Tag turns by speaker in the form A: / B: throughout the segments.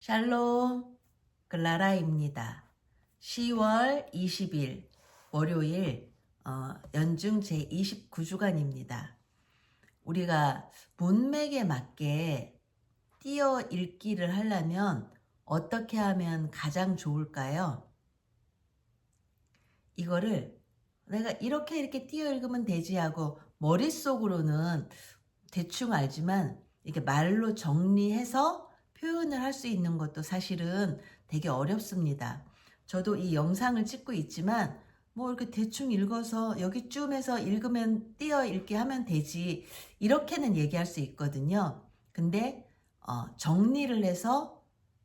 A: 샬롬 글라라입니다. 10월 20일 월요일 어, 연중 제29주간입니다. 우리가 문맥에 맞게 띄어 읽기를 하려면 어떻게 하면 가장 좋을까요? 이거를 내가 이렇게 이렇게 띄어 읽으면 되지 하고 머릿속으로는 대충 알지만 이게 말로 정리해서 표현을 할 수 있는 것도 사실은 되게 어렵습니다. 저도 이 영상을 찍고 있지만 뭐 이렇게 대충 읽어서 여기쯤에서 읽으면 띄어 읽기 하면 되지 이렇게는 얘기할 수 있거든요. 근데 어, 정리를 해서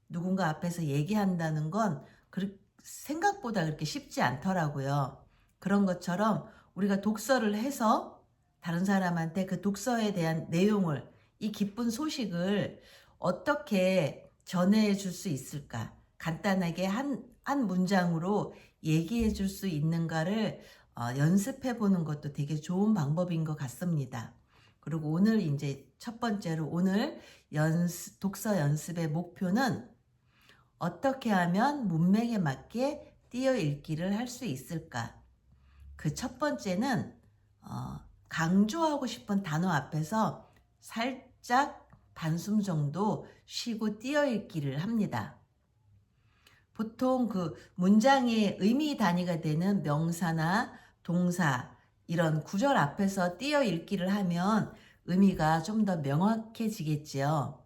A: 누군가 앞에서 얘기한다는 건 그, 생각보다 그렇게 쉽지 않더라고요. 그런 것처럼 우리가 독서를 해서 다른 사람한테 그 독서에 대한 내용을 이 기쁜 소식을 어떻게 전해줄 수 있을까? 간단하게 한, 한 문장으로 얘기해 줄 수 있는가를 어, 연습해 보는 것도 되게 좋은 방법인 것 같습니다. 그리고 오늘 이제 첫 번째로 오늘 연습, 독서 연습의 목표는 어떻게 하면 문맥에 맞게 띄어 읽기를 할 수 있을까? 그 첫 번째는 어, 강조하고 싶은 단어 앞에서 살짝 반숨 정도 쉬고 띄어 읽기를 합니다. 보통 그 문장의 의미 단위가 되는 명사나 동사 이런 구절 앞에서 띄어 읽기를 하면 의미가 좀 더 명확해지겠지요.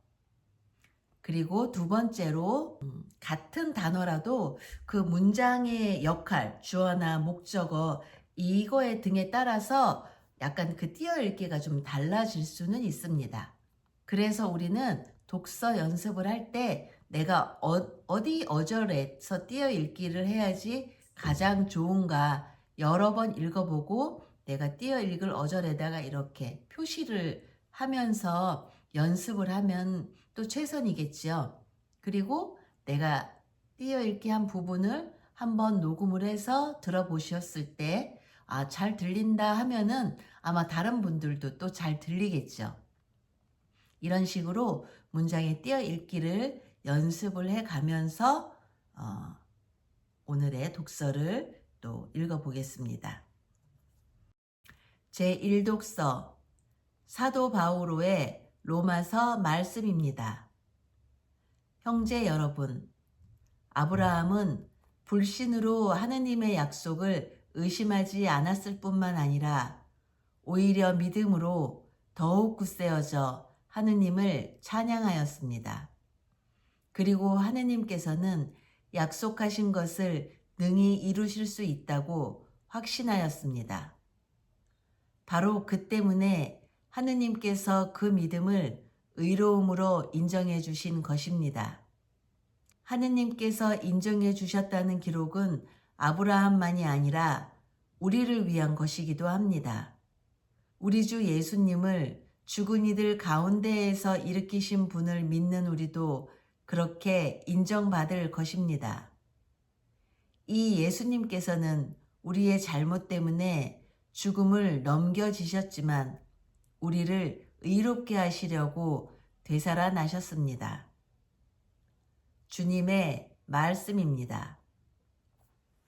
A: 그리고 두 번째로 음, 같은 단어라도 그 문장의 역할, 주어나 목적어 이거의 등에 따라서 약간 그 띄어 읽기가 좀 달라질 수는 있습니다. 그래서 우리는 독서 연습을 할 때 내가 어, 디 어절에서 띄어 읽기를 해야지 가장 좋은가 여러 번 읽어보고 내가 띄어 읽을 어절에다가 이렇게 표시를 하면서 연습을 하면 또 최선이겠죠. 그리고 내가 띄어 읽기 한 부분을 한번 녹음을 해서 들어보셨을 때, 아, 잘 들린다 하면은 아마 다른 분들도 또 잘 들리겠죠. 이런 식으로 문장에 띄어 읽기를 연습을 해 가면서, 어, 오늘의 독서를 또 읽어보겠습니다. 제1독서 사도 바오로의 로마서 말씀입니다. 형제 여러분, 아브라함은 불신으로 하느님의 약속을 의심하지 않았을 뿐만 아니라 오히려 믿음으로 더욱 굳세어져 하느님을 찬양하였습니다. 그리고 하느님께서는 약속하신 것을 능히 이루실 수 있다고 확신하였습니다. 바로 그 때문에 하느님께서 그 믿음을 의로움으로 인정해 주신 것입니다. 하느님께서 인정해 주셨다는 기록은 아브라함만이 아니라 우리를 위한 것이기도 합니다. 우리 주 예수님을 죽은 이들 가운데에서 일으키신 분을 믿는 우리도 그렇게 인정받을 것입니다. 이 예수님께서는 우리의 잘못 때문에 죽음을 넘겨지셨지만 우리를 의롭게 하시려고 되살아나셨습니다. 주님의 말씀입니다.